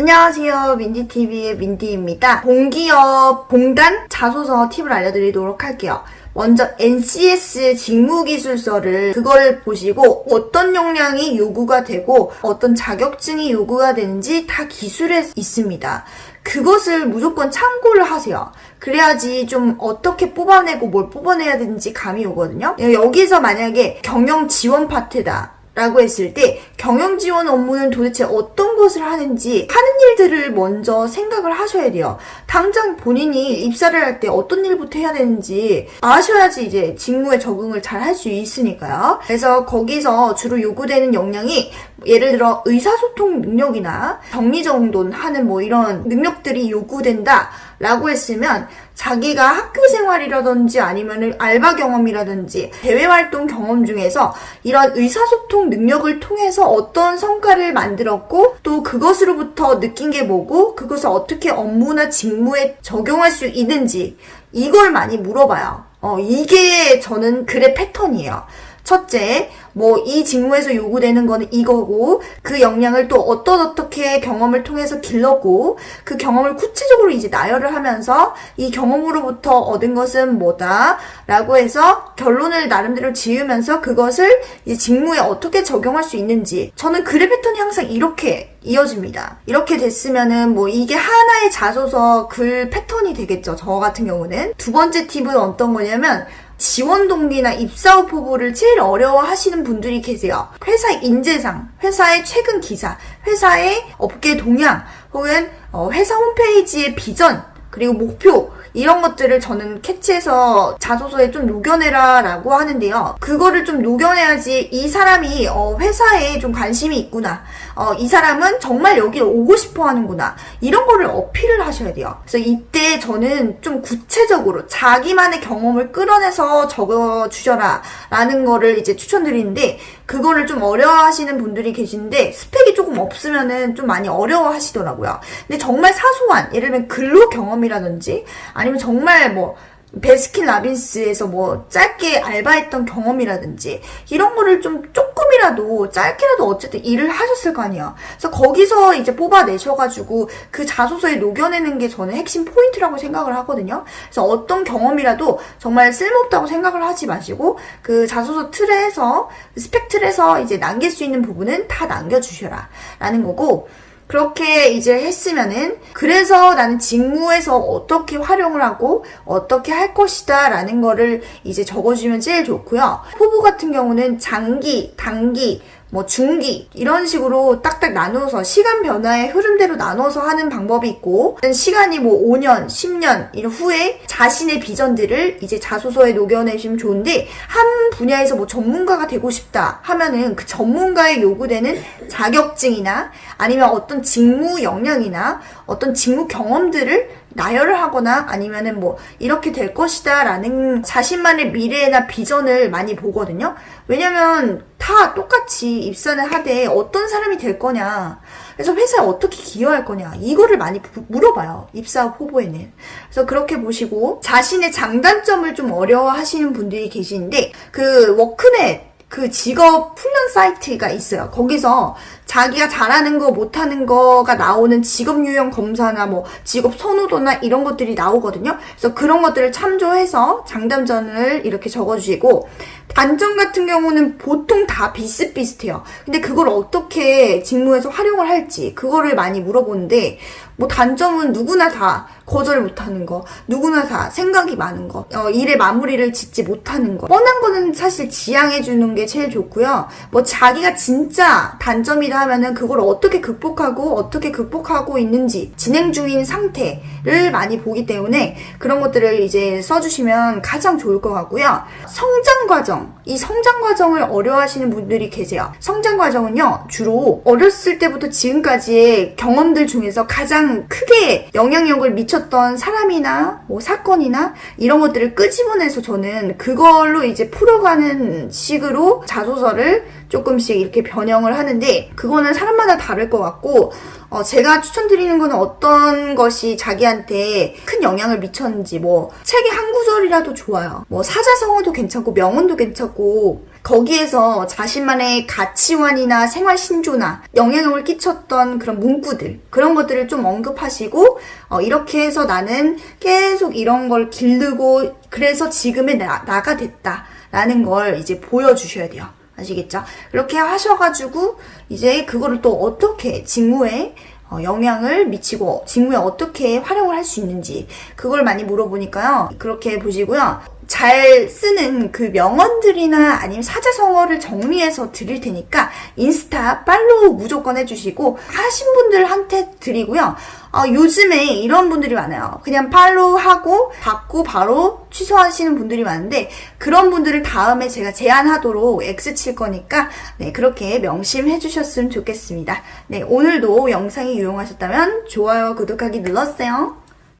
안녕하세요. 민디TV의 민디입니다. 공기업 공단 자소서 팁을 알려드리도록 할게요. 먼저 NCS 직무기술서를 그걸 보시고 어떤 역량이 요구가 되고 어떤 자격증이 요구가 되는지 다 기술에 있습니다. 그것을 무조건 참고를 하세요. 그래야지 좀 어떻게 뽑아내고 뭘 뽑아내야 되는지 감이 오거든요. 여기서 만약에 경영 지원 파트다. 라고 했을 때 경영 지원 업무는 도대체 어떤 것을 하는지 하는 일들을 먼저 생각을 하셔야 돼요. 당장 본인이 입사를 할 때 어떤 일부터 해야 되는지 아셔야지 이제 직무에 적응을 잘 할 수 있으니까요. 그래서 거기서 주로 요구되는 역량이 예를 들어 의사소통 능력이나 정리정돈 하는 뭐 이런 능력들이 요구된다. 라고 했으면 자기가 학교 생활이라든지 아니면 알바 경험이라든지 대외 활동 경험 중에서 이런 의사소통 능력을 통해서 어떤 성과를 만들었고 또 그것으로부터 느낀 게 뭐고 그것을 어떻게 업무나 직무에 적용할 수 있는지 이걸 많이 물어봐요. 어, 이게 저는 글의 패턴이에요. 첫째, 뭐 이 직무에서 요구되는 거는 이거고 그 역량을 또 어떤 어떻게 경험을 통해서 길렀고 그 경험을 구체적으로 이제 나열을 하면서 이 경험으로부터 얻은 것은 뭐다라고 해서 결론을 나름대로 지으면서 그것을 이제 직무에 어떻게 적용할 수 있는지 저는 글의 패턴이 항상 이렇게 이어집니다. 이렇게 됐으면은 뭐 이게 하나의 자소서 글 패턴이 되겠죠. 저 같은 경우는 두 번째 팁은 어떤 거냐면 지원 동기나 입사 후 포부를 제일 어려워하시는 분들이 계세요. 회사 인재상, 회사의 최근 기사, 회사의 업계 동향, 혹은 어, 회사 홈페이지의 비전, 그리고 목표 이런 것들을 저는 캐치해서 자소서에 좀 녹여내라 라고 하는데요. 그거를 좀 녹여내야지 이 사람이 어, 회사에 좀 관심이 있구나. 어, 이 사람은 정말 여기 오고 싶어 하는구나. 이런 거를 어필을 하셔야 돼요. 그래서 이때 저는 좀 구체적으로 자기만의 경험을 끌어내서 적어 주셔라 라는 거를 이제 추천드리는데 그거를 좀 어려워하시는 분들이 계신데 스펙이 조금 없으면은 좀 많이 어려워하시더라고요. 근데 정말 사소한 예를 들면 근로 경험 이라든지 아니면 정말 뭐 베스킨 라빈스에서 뭐 짧게 알바했던 경험이라든지 이런 거를 좀 조금이라도 짧게라도 어쨌든 일을 하셨을 거 아니에요. 그래서 거기서 이제 뽑아내셔가지고 그 자소서에 녹여내는 게 저는 핵심 포인트라고 생각을 하거든요. 그래서 어떤 경험이라도 정말 쓸모없다고 생각을 하지 마시고 그 자소서 틀에서 스펙 틀에서 이제 남길 수 있는 부분은 다 남겨주셔라 라는 거고 그렇게 이제 했으면은 그래서 나는 직무에서 어떻게 활용을 하고 어떻게 할 것이다 라는 거를 이제 적어주면 제일 좋고요. 포부 같은 경우는 장기, 단기, 뭐 중기 이런 식으로 딱딱 나누어서 시간 변화의 흐름대로 나눠서 하는 방법이 있고 시간이 뭐 5년, 10년 이런 후에 자신의 비전들을 이제 자소서에 녹여내시면 좋은데 한 분야에서 뭐 전문가가 되고 싶다 하면은 그 전문가에 요구되는 자격증이나 아니면 어떤 직무 역량이나 어떤 직무 경험들을 나열을 하거나 아니면은 뭐 이렇게 될 것이다 라는 자신만의 미래나 비전을 많이 보거든요. 왜냐면 다 똑같이 입사는 하되 어떤 사람이 될 거냐. 그래서 회사에 어떻게 기여할 거냐. 이거를 많이 부- 물어봐요. 입사 후보에는. 그래서 그렇게 보시고 자신의 장단점을 좀 어려워 하시는 분들이 계시는데 그 워크넷 그 직업 훈련 사이트가 있어요. 거기서 자기가 잘하는 거, 못하는 거가 나오는 직업 유형 검사나 뭐 직업 선호도나 이런 것들이 나오거든요. 그래서 그런 것들을 참조해서 장단점을 이렇게 적어주시고 단점 같은 경우는 보통 다 비슷비슷해요. 근데 그걸 어떻게 직무에서 활용을 할지 그거를 많이 물어보는데 뭐 단점은 누구나 다 거절 못하는 거, 누구나 다 생각이 많은 거, 어, 일의 마무리를 짓지 못하는 거. 뻔한 거는 사실 지양해주는 게 제일 좋고요. 뭐 자기가 진짜 단점이다 하면은 그걸 어떻게 극복하고 어떻게 극복하고 있는지 진행 중인 상태를 많이 보기 때문에 그런 것들을 이제 써주시면 가장 좋을 것 같고요. 성장 과정, 이 성장 과정을 어려워하시는 분들이 계세요. 성장 과정은요, 주로 어렸을 때부터 지금까지의 경험들 중에서 가장 크게 영향력을 미쳤던 사람이나 뭐 사건이나 이런 것들을 끄집어내서 저는 그걸로 이제 풀어가는 식으로 자소서를 조금씩 이렇게 변형을 하는데 그거는 사람마다 다를 것 같고 어, 제가 추천드리는 거는 어떤 것이 자기한테 큰 영향을 미쳤는지 뭐 책의 한 구절이라도 좋아요. 뭐 사자성어도 괜찮고 명언도 괜찮고 거기에서 자신만의 가치관이나 생활 신조나 영향을 끼쳤던 그런 문구들 그런 것들을 좀 언급하시고 어, 이렇게 해서 나는 계속 이런 걸 기르고 그래서 지금의 나, 나가 됐다라는 걸 이제 보여주셔야 돼요. 아시겠죠? 이렇게 하셔가지고 이제 그거를 또 어떻게 직무에 어, 영향을 미치고 직무에 어떻게 활용을 할 수 있는지 그걸 많이 물어보니까요. 그렇게 보시고요. 잘 쓰는 그 명언들이나 아니면 사자성어를 정리해서 드릴 테니까 인스타 팔로우 무조건 해주시고 하신 분들한테 드리고요. 어, 요즘에 이런 분들이 많아요. 그냥 팔로우하고 받고 바로 취소하시는 분들이 많은데 그런 분들을 다음에 제가 제안하도록 X 칠 거니까 네, 그렇게 명심해 주셨으면 좋겠습니다. 네, 오늘도 영상이 유용하셨다면 좋아요, 구독하기 눌러주세요.